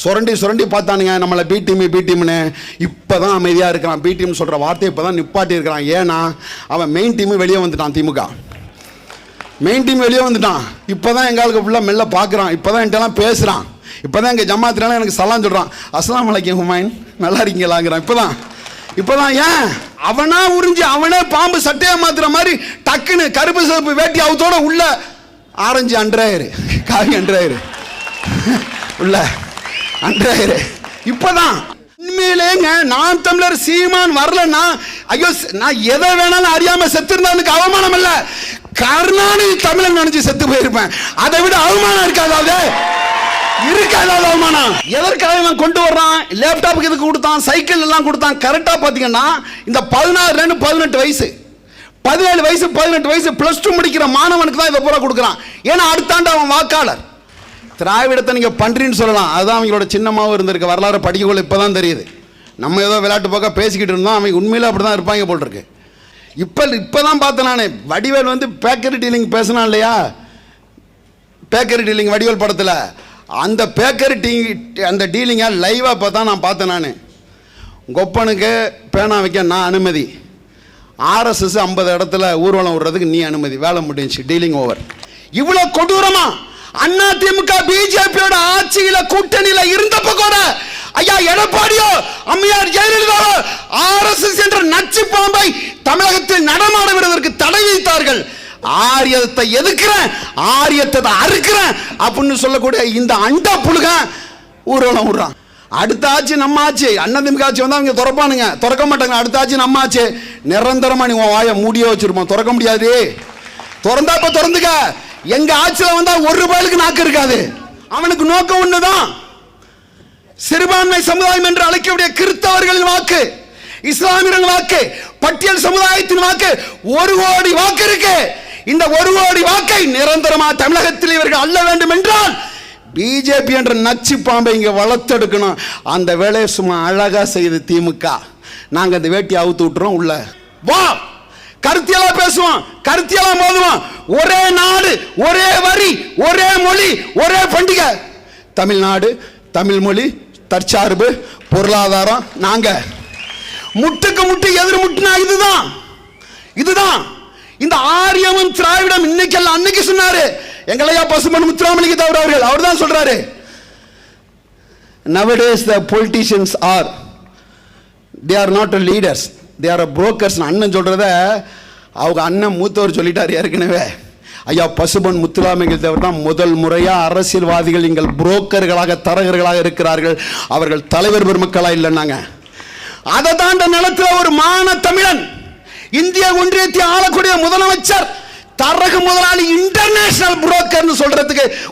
சுரண்டி சுரண்டி பார்த்தானுங்க நம்மளை பி டீம் பி டீம்னு இப்போ தான் அமைதியாக இருக்கிறான். பி டீம் சொல்கிற வார்த்தை இப்போ தான் நிப்பாட்டி இருக்கிறான். ஏன்னா அவன் மெயின் டீமு வெளியே வந்துட்டான் திமுக. மெயின் டீம் வெளியே வந்துட்டான். இப்போ தான் எங்களுக்கு ஃபுல்லாக மெல்ல பார்க்குறான் இப்போ தான் என்கிட்டலாம் பேசுகிறான் இப்போ தான் எங்கள் ஜமாத்தினால எனக்கு சலாம் சொல்கிறான் அஸ்லாம் வலைக்கம் ஹுமாயின் நல்லா இருக்கீங்களாங்கிறான். இப்போ தான் இப்போ தான் ஏன்? அவனா உறிஞ்சி அவனே பாம்பு சட்டையை மாத்துற மாதிரி டக்குன்னு கருப்பு சிவப்பு வேட்டி அவத்தோட உள்ள. ஆரஞ்சு அன்றாயிரு. காவி அன்றாயிரு. உள்ள. அன்றாயிரு இப்போதான். உண்மையிலேங்க நான் தமிழர் சீமான் வரலன்னா ஐயோ நான் எதை வேணாலும் அறியாம செத்துருந்தவனுக்கு அவமானம் இல்ல. கருணாநிதி தமிழன் நினைச்சு செத்து போயிருப்பேன். அதை விட அவமானம் இருக்காதாவது இருக்காதாவது அவமானம்? எதற்காக இவன் கொண்டு வர்றான்? லேப்டாப்புக்கு இதுக்கு கொடுத்தான்? சைக்கிள் எல்லாம் கொடுத்தான்? கரெக்டாக பார்த்தீங்கன்னா இந்த பதினாறுலேருந்து பதினெட்டு வயசு. பதினேழு வயசு பதினெட்டு வயசு ப்ளஸ் டூ முடிக்கிற மாணவனுக்கு தான் இதை பூரா கொடுக்குறான். ஏன்னா அடுத்தாண்டு அவன் வாக்காளர். திராவிடத்தை நீங்கள் பண்றீன்னு சொல்லலாம். அதுதான் அவங்களோட சின்னமாகவும் இருந்திருக்கு. வரலாறு படிக்கக்குள்ள இப்போ தான் தெரியுது. நம்ம ஏதோ விளையாட்டு போக்க பேசிக்கிட்டு இருந்தோம். அவங்க உண்மையில் அப்படி தான் இருப்பாங்க போல் இருக்கு. இப்போ இப்போ தான் பார்த்தேன் நான். வடிவேல் வந்து பேக்கரி டீலிங் பேசினான் இல்லையா? பேக்கரி டீலிங் வடிவேல் படத்தில். அந்த பேக்கரி டீ அந்த டீலிங்கை லைவாக பார்த்தா நான் பார்த்தேன் நான். கொப்பனுக்கு பேனா வைக்க நான் அனுமதி. ஆர்எஸ்எஸ் ஐம்பது இடத்துல ஊர்வலம் விடுறதுக்கு நீ அனுமதி. வேலை முடிஞ்சுச்சு. Dealing over. இவ்வளோ கொடூரமாக அண்ணா திமுக பிஜேபியோட ஆட்சியில கூட்டணியில இருந்தப்ப கூட ஐயா எடப்பாடியோ அம்மையார் ஜெயலலிதாவோ ஆர்எஸ்எஸ் என்ற நச்சு பாம்பை தமிழகத்தில் நடமாட விடுவதற்கு தடை விதித்தார்கள். ஆரியத்தை எதுக்குறேன்? ஆரியத்தை அறுக்கிறேன் அப்படின்னு சொல்லக்கூடிய இந்த அண்டா புழுக ஊர்வலம் விடுறான் அடுத்த ஆட்சி நம்ம ஆச்சு அண்ணன் ஆட்சி வந்தால் அவங்க திறப்பானுங்க. திறக்க மாட்டாங்க. அடுத்த ஆட்சி நம்ம ஆச்சு நிரந்தரமா நீ உன் வாயை மூடியே வச்சிருப்போம் திறக்க முடியாது. திறந்தா இப்ப திறந்துக்க. எங்க ஆட்சியில் வந்தா ஒரு ரூபாய்க்கு நாக்கு இருக்காது. அவனுக்கு நோக்கம் ஒண்ணுதான். சிறுபான்மை சமுதாயம் என்று அழைக்கக்கூடிய கிறிஸ்தவர்களின் வாக்கு இஸ்லாமியர்கள் வாக்கு பட்டியல் சமுதாயத்தின் வாக்கு ஒரு கோடி வாக்கு இருக்கு. இந்த ஒரு கோடி வாக்கை நிரந்தரமா தமிழகத்தில் இவர்கள் அள்ள வேண்டும் என்றால் பிஜேபி என்ற நச்சு பாம்பை இங்கே வளர்த்தெடுக்கணும். அந்த வேலையை சும்மா அழகாக செய்து திமுக. நாங்கள் அந்த வேட்டி அவுத்து விட்டுறோம் உள்ள. வா! கருத்தியலா பேசுவான் கருத்தியலா மோதுவான். ஒரே நாடு ஒரே வரி ஒரே மொழி ஒரே பண்டிகை. தமிழ்நாடு தமிழ் மொழி தற்சார்பு பொருளாதாரம் நாங்க. முட்டுக்கு முட்டு எதிர் முட்டுனா இதுதான். இதுதான். இந்த ஆரியமும் திராவிடம் இன்னைக்கெல்லாம் அன்னைக்கு சொன்னாரு. எங்களையா பசுமன் முத்துராமலிங்க தவிர அவர்கள்? அவர் தான் சொல்றாரு. Nowadays the politicians are they are not leaders they are a brokers அண்ணன் சொல்கிறத அவங்க அண்ணன் மூத்தவர் சொல்லிட்டார் ஏற்கனவே. ஐயா பசுபன் முத்துராமைகள் தேவர் தான் முதல் முறையாக அரசியல்வாதிகள் எங்கள் புரோக்கர்களாக தரகர்களாக இருக்கிறார்கள். அவர்கள் தலைவர் பெருமக்களா இல்லைன்னாங்க. அதை தாண்ட நிலத்தில் ஒரு மான தமிழன் இந்திய ஒன்றியத்தை ஆளக்கூடிய முதலமைச்சர் தரகு முதலாளி இன்டர்நேஷனல் புரோக்கர்னு சொல்றதுக்கு